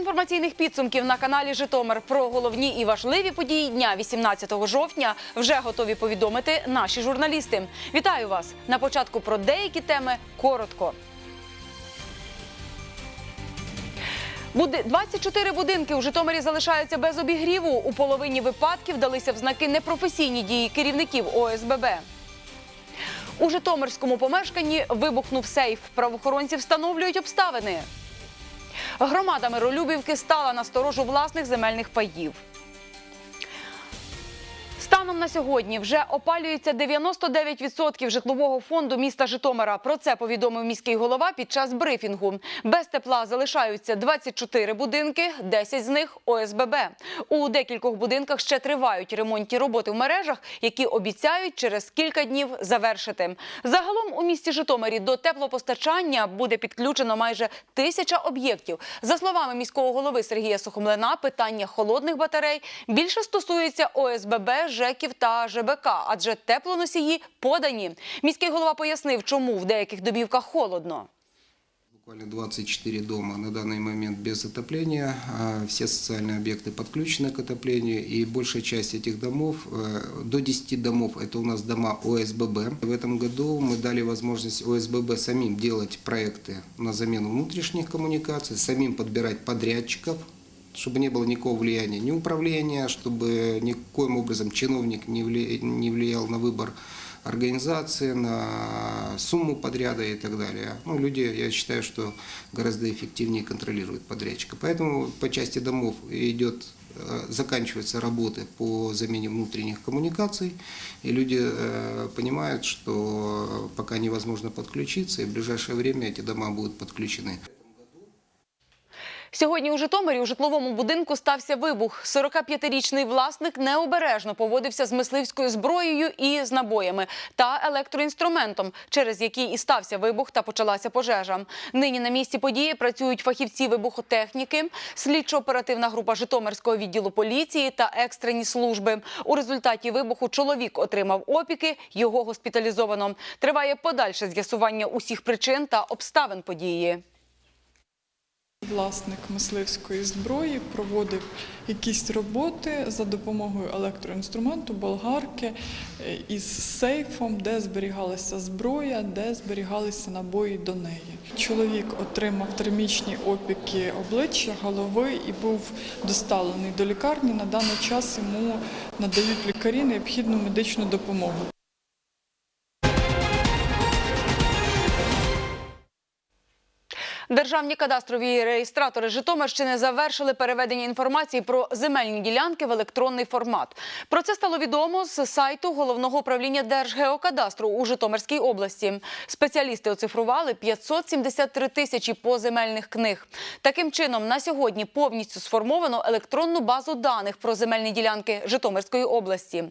інформаційних підсумків на каналі Житомир про головні і важливі події дня 18 жовтня вже готові повідомити наші журналісти. Вітаю вас на початку про деякі теми коротко. Буди- 24 будинки у Житомирі залишаються без обігріву. У половині випадків далися в знаки непрофесійні дії керівників ОСББ. У Житомирському помешканні вибухнув сейф. Правоохоронці встановлюють обставини. Громада Миролюбівки стала на сторожу власних земельних паїв. Станом на сьогодні вже опалюється 99% житлового фонду міста Житомира. Про це повідомив міський голова під час брифінгу. Без тепла залишаються 24 будинки, 10 з них ОСББ. У декількох будинках ще тривають ремонтні роботи в мережах, які обіцяють через кілька днів завершити. Загалом у місті Житомирі до теплопостачання буде підключено майже тисяча об'єктів. За словами міського голови Сергія Сухомлина, питання холодних батарей більше стосується ОСББ, ЖЕКів та ЖБК, адже теплоносії подані. Міський голова пояснив, чому в деяких домівках холодно. Буквально 24 дома на данный момент без отопления. А Все социальные объекты подключены к отоплению. И большая часть этих домов, э, до 10 домов, это у нас дома ОСББ. В этом году мы дали возможность ОСББ самим делать проекты на замену внутренних коммуникаций, самим подбирать подрядчиков, чтобы не было никакого влияния ни управления, чтобы никоим образом чиновник не вли- не влиял на выбор организации, на сумму подряда и так далее. Ну, люди, я считаю, что гораздо эффективнее контролируют подрядчика. Поэтому по части домов идет, э, заканчиваются работы по замене внутренних коммуникаций, и люди э, понимают, что пока невозможно подключиться, и в ближайшее время эти дома будут подключены. Сьогодні у Житомирі у житловому будинку стався вибух. 45-річний власник необережно поводився з мисливською зброєю і з набоями та електроінструментом, через який і стався вибух та почалася пожежа. Нині на місці події працюють фахівці вибухотехніки, слідчо-оперативна група Житомирського відділу поліції та екстрені служби. У результаті вибуху чоловік отримав опіки, його госпіталізовано. Триває подальше з'ясування усіх причин та обставин події. Власник мисливської зброї проводив якісь роботи за допомогою електроінструменту, болгарки е, із сейфом, де зберігалася зброя, де зберігалися набої до неї. Чоловік отримав термічні опіки обличчя, голови і був доставлений до лікарні. На даний час йому надають лікарі необхідну медичну допомогу. Державні кадастрові реєстратори Житомирщини завершили переведення інформації про земельні ділянки в електронний формат. Про це стало відомо з сайту головного управління Держгеокадастру у Житомирській області. Спеціалісти оцифрували 573 тисячі поземельних книг. Таким чином, на сьогодні повністю сформовано електронну базу даних про земельні ділянки Житомирської області.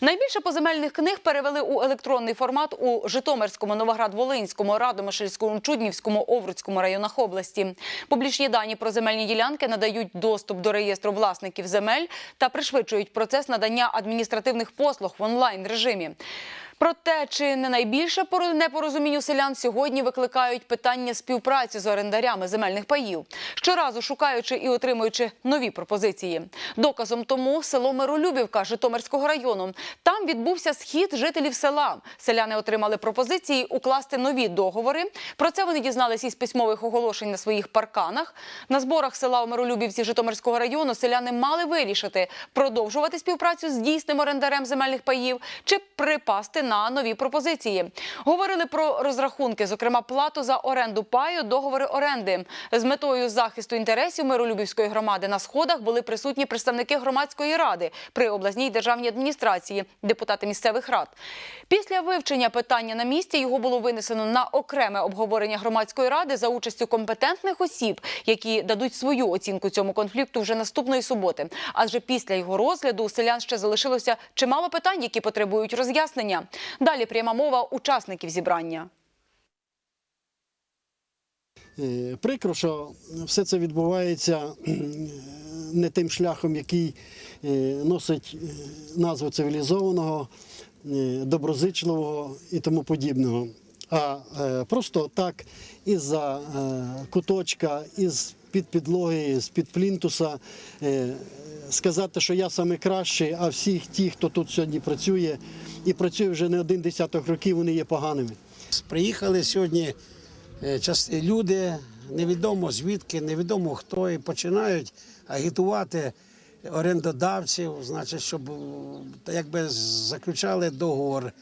Найбільше поземельних книг перевели у електронний формат у Житомирському, Новоград-Волинському, Радомишльському, Чуднівському, Овруцькому районах області. Публічні дані про земельні ділянки надають доступ до реєстру власників земель та пришвидшують процес надання адміністративних послуг в онлайн режимі. Проте, чи не найбільше поро- непорозумінь у селян сьогодні викликають питання співпраці з орендарями земельних паїв, щоразу шукаючи і отримуючи нові пропозиції. Доказом тому село Миролюбівка Житомирського району. Там відбувся схід жителів села. Селяни отримали пропозиції укласти нові договори. Про це вони дізналися із письмових оголошень на своїх парканах. На зборах села у Миролюбівці Житомирського району селяни мали вирішити продовжувати співпрацю з дійсним орендарем земельних паїв чи припасти на нові пропозиції. Говорили про розрахунки, зокрема плату за оренду паю, договори оренди. З метою захисту інтересів Миролюбівської громади на сходах були присутні представники громадської ради при обласній державній адміністрації, депутати місцевих рад. Після вивчення питання на місці його було винесено на окреме обговорення громадської ради за участю компетентних осіб, які дадуть свою оцінку цьому конфлікту вже наступної суботи. Адже після його розгляду у селян ще залишилося чимало питань, які потребують роз'яснення. Далі пряма мова учасників зібрання. Е, Прикро, що все це відбувається е, не тим шляхом, який е, носить назву цивілізованого, доброзичливого і тому подібного. А просто так із-за куточка, із з-під підлоги, з-під плінтуса, е, сказати, що я саме кращий, а всі ті, хто тут сьогодні працює і працює вже не один десяток років, вони є поганими. Приїхали сьогодні е, люди, невідомо звідки, невідомо хто, і починають агітувати орендодавців, значить, щоб якби заключали договор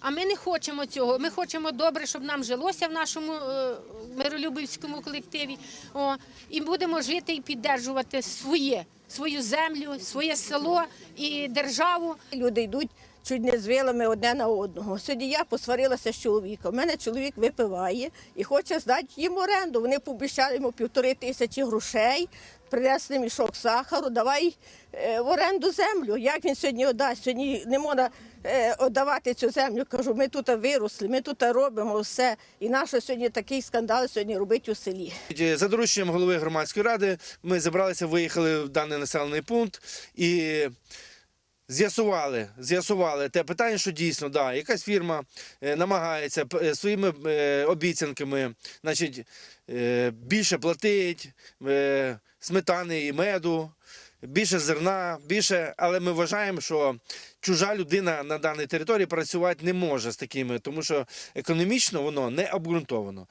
А ми не хочемо цього. Ми хочемо добре, щоб нам жилося в нашому е, миролюбівському колективі. О, і будемо жити і піддержувати своє, свою землю, своє село і державу. Люди йдуть чуть не з вилами одне на одного. Сьогодні я посварилася з чоловіком. У мене чоловік випиває і хоче здати їм оренду. Вони пообіцяли йому півтори тисячі грошей, принесли мішок сахару, давай е, в оренду землю. Як він сьогодні віддасть? Сьогодні не можна е, віддавати цю землю. Кажу, ми тут виросли, ми тут робимо все. І наше сьогодні такий скандал сьогодні робить у селі. За дорученням голови громадської ради ми зібралися, виїхали в даний населений пункт і з'ясували, з'ясували те питання, що дійсно да, якась фірма е, намагається е, своїми е, обіцянками, значить, більше платить сметани і меду. Більше зерна, більше, але ми вважаємо, що чужа людина на даній території працювати не може з такими, тому що економічно воно не обґрунтовано.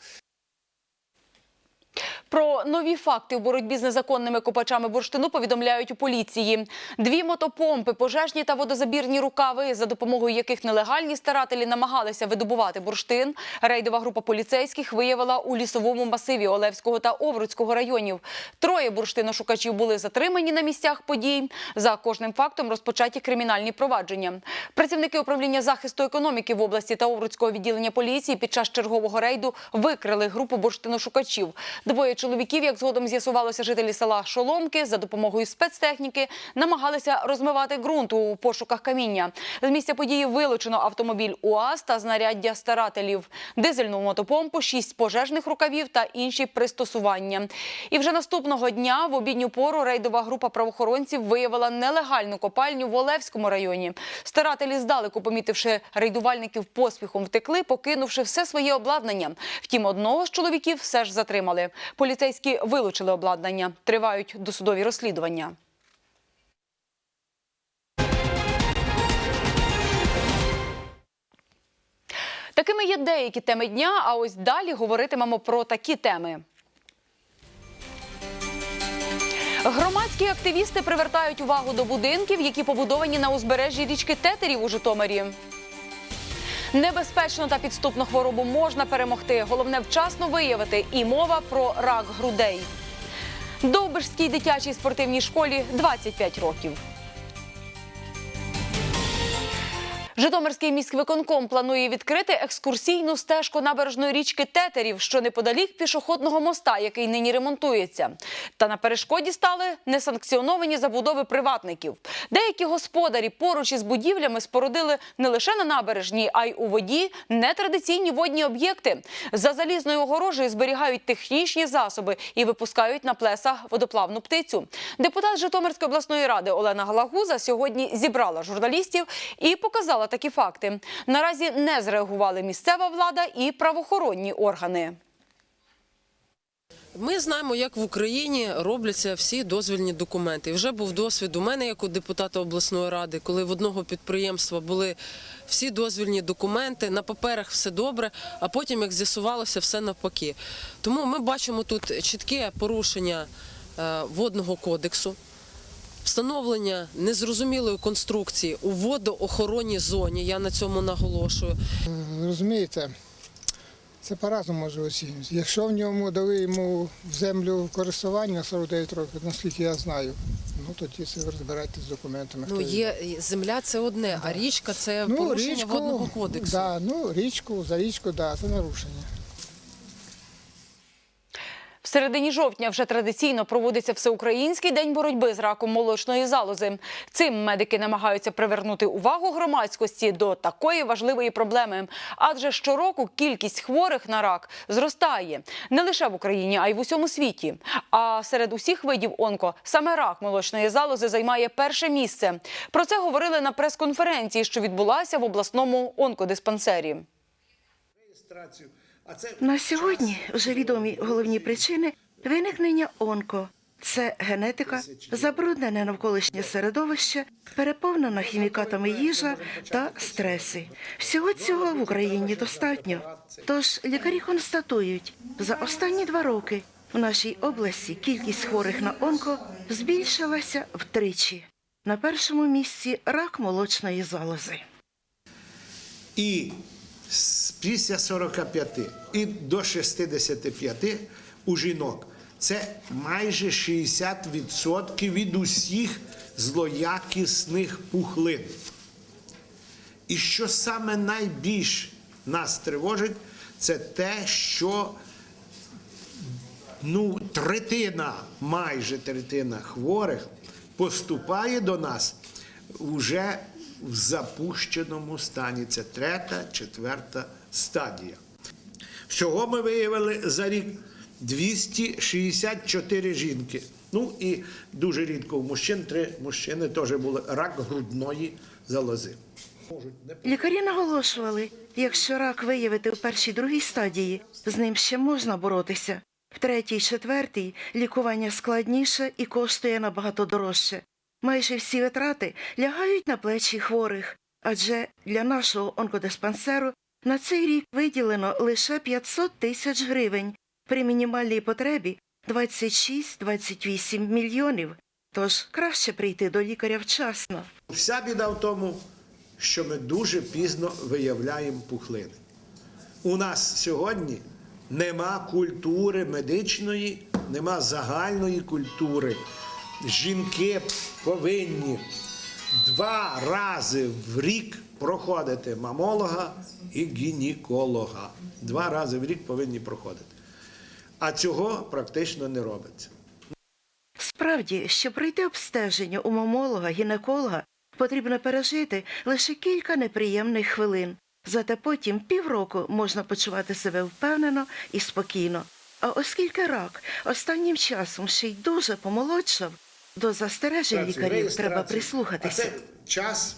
Про нові факти у боротьбі з незаконними копачами бурштину повідомляють у поліції. Дві мотопомпи, пожежні та водозабірні рукави, за допомогою яких нелегальні старателі намагалися видобувати бурштин. Рейдова група поліцейських виявила у лісовому масиві Олевського та Овруцького районів. Троє бурштиношукачів були затримані на місцях подій. За кожним фактом розпочаті кримінальні провадження. Працівники управління захисту економіки в області та Овруцького відділення поліції під час чергового рейду викрили групу бурштиношукачів. Двоє чоловіків, як згодом з'ясувалося, жителі села Шоломки за допомогою спецтехніки намагалися розмивати ґрунт у пошуках каміння. З місця події вилучено автомобіль УАЗ та знаряддя старателів, дизельну мотопомпу, шість пожежних рукавів та інші пристосування. І вже наступного дня в обідню пору рейдова група правоохоронців виявила нелегальну копальню в Олевському районі. Старателі здалеку, помітивши рейдувальників, поспіхом втекли, покинувши все своє обладнання. Втім, одного з чоловіків все ж затримали. Поліцейські вилучили обладнання. Тривають досудові розслідування. Такими є деякі теми дня. А ось далі говоритимемо про такі теми. Громадські активісти привертають увагу до будинків, які побудовані на узбережжі річки Тетерів у Житомирі. Небезпечну та підступну хворобу можна перемогти. Головне вчасно виявити. І мова про рак грудей. Довбишській дитячій спортивній школі 25 років. Житомирський міськвиконком планує відкрити екскурсійну стежку набережної річки Тетерів, що неподалік пішохідного моста, який нині ремонтується. Та на перешкоді стали несанкціоновані забудови приватників. Деякі господарі поруч із будівлями спорудили не лише на набережній, а й у воді нетрадиційні водні об'єкти. За залізною огорожею зберігають технічні засоби і випускають на плесах водоплавну птицю. Депутат Житомирської обласної ради Олена Галагуза сьогодні зібрала журналістів і показала такі факти. Наразі не зреагували місцева влада і правоохоронні органи. Ми знаємо, як в Україні робляться всі дозвільні документи. Вже був досвід у мене, як у депутата обласної ради, коли в одного підприємства були всі дозвільні документи, на паперах все добре, а потім, як з'ясувалося, все навпаки. Тому ми бачимо тут чітке порушення е, водного кодексу. Встановлення незрозумілої конструкції у водоохоронній зоні. Я на цьому наголошую. Розумієте, це по-разному може оцінювати. Якщо в ньому дали йому в землю користування 49 років, наскільки я знаю, ну тоді це розбирайтесь з документами. Ну є земля, це одне, а річка це Ну, порушення річку, водного кодексу. Да, ну, річку, за річку, да, це нарушення. В середині жовтня вже традиційно проводиться всеукраїнський день боротьби з раком молочної залози. Цим медики намагаються привернути увагу громадськості до такої важливої проблеми. Адже щороку кількість хворих на рак зростає не лише в Україні, а й в усьому світі. А серед усіх видів онко саме рак молочної залози займає перше місце. Про це говорили на прес-конференції, що відбулася в обласному онкодиспансері. На сьогодні вже відомі головні причини Виникнення онко це генетика, забруднене навколишнє середовище, переповнена хімікатами їжа та стреси. Всього цього в Україні достатньо. Тож лікарі констатують, за останні два роки в нашій області кількість хворих на онко збільшилася втричі. На першому місці рак молочної залози. І після 45 і до 65 у жінок це майже 60% від усіх злоякісних пухлин. І що саме найбільш нас тривожить, це те, що ну, третина, майже третина хворих поступає до нас вже в запущеному стані. Це третя, четверта стадія. Всього ми виявили за рік 264 жінки. Ну і дуже рідко у мужчин, три мужчини теж були рак грудної залози. Лікарі наголошували, якщо рак виявити в першій другій стадії, з ним ще можна боротися. В третій, четвертій лікування складніше і коштує набагато дорожче. Майже всі витрати лягають на плечі хворих, адже для нашого онкодиспансеру на цей рік виділено лише 500 тисяч гривень при мінімальній потребі 26-28 мільйонів. Тож краще прийти до лікаря вчасно. Вся біда в тому, що ми дуже пізно виявляємо пухлини. У нас сьогодні нема культури медичної, нема загальної культури. Жінки повинні два рази в рік проходити мамолога і гінеколога. Два рази в рік повинні проходити. А цього практично не робиться. Справді, щоб пройти обстеження у мамолога, гінеколога, потрібно пережити лише кілька неприємних хвилин. Зате потім півроку можна почувати себе впевнено і спокійно. А оскільки рак останнім часом ще й дуже помолодшав, до застережень лікарів треба прислухатися. А це час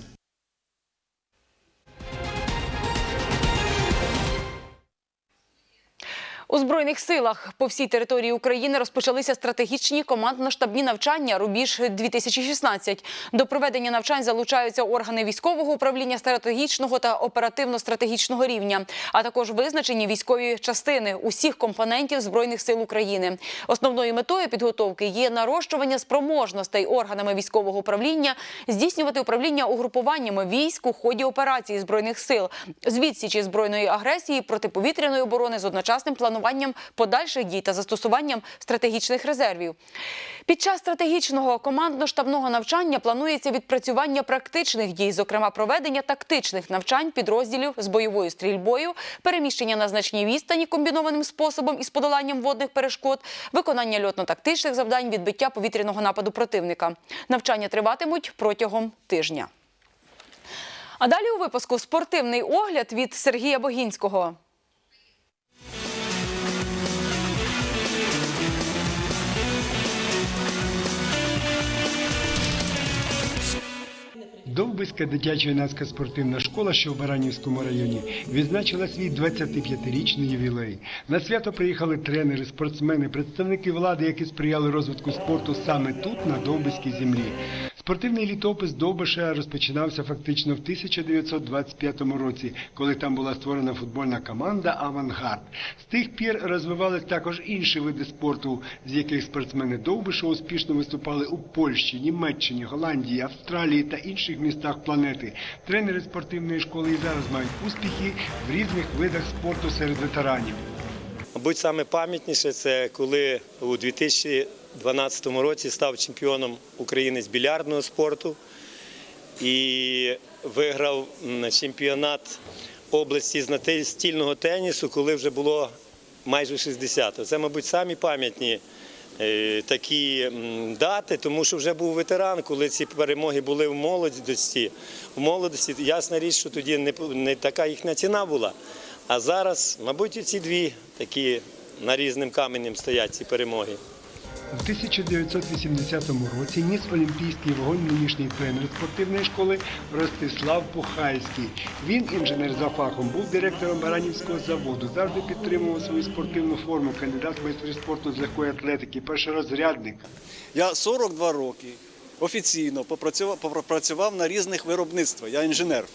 У збройних силах по всій території України розпочалися стратегічні командно-штабні навчання Рубіж 2016 До проведення навчань залучаються органи військового управління стратегічного та оперативно-стратегічного рівня, а також визначені військові частини усіх компонентів збройних сил України. Основною метою підготовки є нарощування спроможностей органами військового управління здійснювати управління угрупуваннями військ у ході операції збройних сил з відсічі збройної агресії протиповітряної оборони з одночасним плануванням подальших дій та застосуванням стратегічних резервів. Під час стратегічного командно-штабного навчання планується відпрацювання практичних дій, зокрема проведення тактичних навчань підрозділів з бойовою стрільбою, переміщення на значній відстані комбінованим способом із подоланням водних перешкод, виконання льотно-тактичних завдань, відбиття повітряного нападу противника. Навчання триватимуть протягом тижня. А далі у випуску спортивний огляд від Сергія Богінського. Довбиська дитячо-юнацька спортивна школа, що в Баранівському районі, відзначила свій 25-річний ювілей. На свято приїхали тренери, спортсмени, представники влади, які сприяли розвитку спорту саме тут, на Довбиській землі. Спортивний літопис Довбиша розпочинався фактично в 1925 році, коли там була створена футбольна команда Авангард. З тих пір розвивались також інші види спорту, з яких спортсмени Довбиша успішно виступали у Польщі, Німеччині, Голландії, Австралії та інших містах планети. Тренери спортивної школи і зараз мають успіхи в різних видах спорту серед ветеранів. Мабуть, саме пам'ятніше це коли у 2012 році став чемпіоном України з більярдного спорту і виграв чемпіонат області з настільного тенісу, коли вже було майже 60. Це, мабуть, самі пам'ятні е, такі дати, тому що вже був ветеран, коли ці перемоги були в молодості. В молодості ясна річ, що тоді не, така їхня ціна була. А зараз, мабуть, ці дві такі нарізним каменем стоять ці перемоги. У 1980 році ніс олімпійський вогонь нинішній тренер спортивної школи Ростислав Пухайський. Він, інженер за фахом, був директором Баранівського заводу, завжди підтримував свою спортивну форму, кандидат в майстри спорту з легкої атлетики, першорозрядник. Я 42 роки офіційно попрацював, попрацював на різних виробництвах. Я інженер.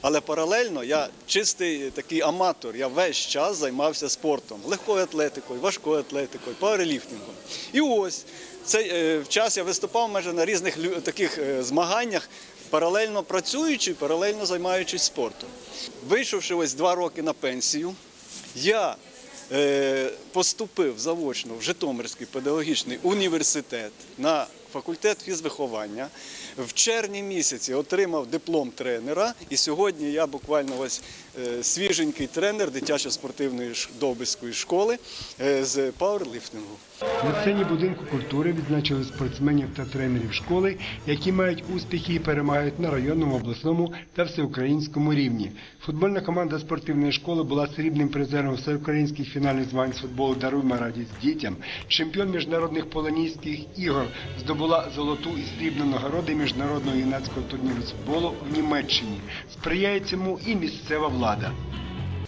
Але паралельно я чистий такий аматор. Я весь час займався спортом, легкою атлетикою, важкою атлетикою, пауерліфтингом. І ось цей е, час я виступав майже на різних таких е, змаганнях, паралельно працюючи, паралельно займаючись спортом. Вийшовши ось два роки на пенсію, я е, поступив заочно в Житомирський педагогічний університет на факультет фізвиховання. В червні місяці отримав диплом тренера, і сьогодні я буквально ось е, свіженький тренер дитячо-спортивної довбиської школи е, з пауерліфтингу. На сцені будинку культури відзначили спортсменів та тренерів школи, які мають успіхи і перемагають на районному, обласному та всеукраїнському рівні. Футбольна команда спортивної школи була срібним призером всеукраїнських фінальних змагань з футболу Даруйма радість дітям. Чемпіон міжнародних полонійських ігор здобула золоту і срібну нагороди міжнародного юнацького турніру з футболу в Німеччині. Сприяє цьому і місцева влада.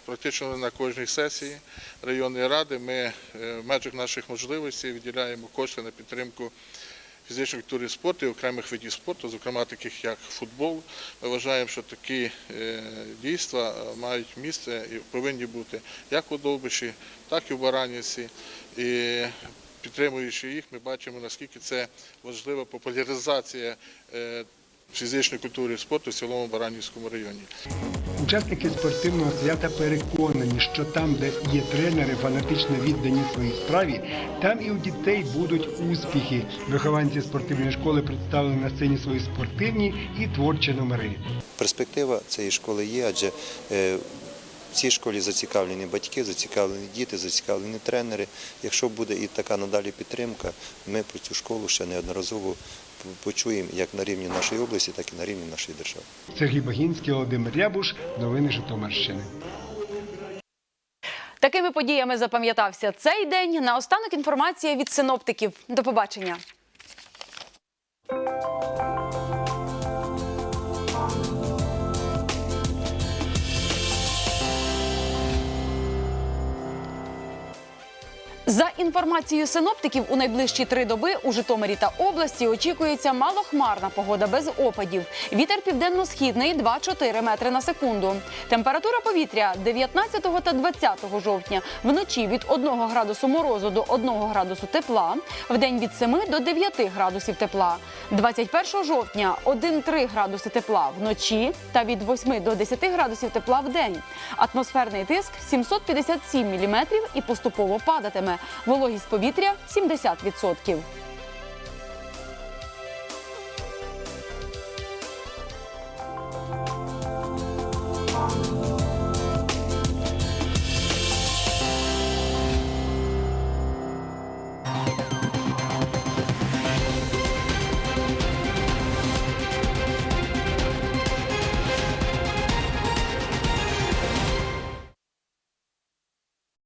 Практично на кожній сесії районної ради ми е, в межах наших можливостей виділяємо кошти на підтримку фізичної культури спорту і окремих видів спорту, зокрема таких як футбол. Ми вважаємо, що такі е, дійства мають місце і повинні бути як у Довбиші, так і в Баранівці. І підтримуючи їх, ми бачимо, наскільки це важлива популяризація е, фізичної культури і спорту в цілому Баранівському районі. Учасники спортивного свята переконані, що там, де є тренери, фанатично віддані своїй справі, там і у дітей будуть успіхи. Вихованці спортивної школи представили на сцені свої спортивні і творчі номери. Перспектива цієї школи є, адже е, в цій школі зацікавлені батьки, зацікавлені діти, зацікавлені тренери. Якщо буде і така надалі підтримка, ми про цю школу ще неодноразово почуємо як на рівні нашої області, так і на рівні нашої держави. Сергій Багінський, Володимир Рябуш. Новини Житомирщини. Такими подіями запам'ятався цей день. Наостанок інформація від синоптиків. До побачення. Інформацією синоптиків, у найближчі три доби у Житомирі та області очікується малохмарна погода без опадів. Вітер південно-східний 2-4 метри на секунду. Температура повітря 19 та 20 жовтня. Вночі від 1 градусу морозу до 1 градусу тепла. Вдень від 7 до 9 градусів тепла. 21 жовтня 1-3 градуси тепла вночі та від 8 до 10 градусів тепла в день. Атмосферний тиск 757 міліметрів і поступово падатиме. Вологість повітря 70%.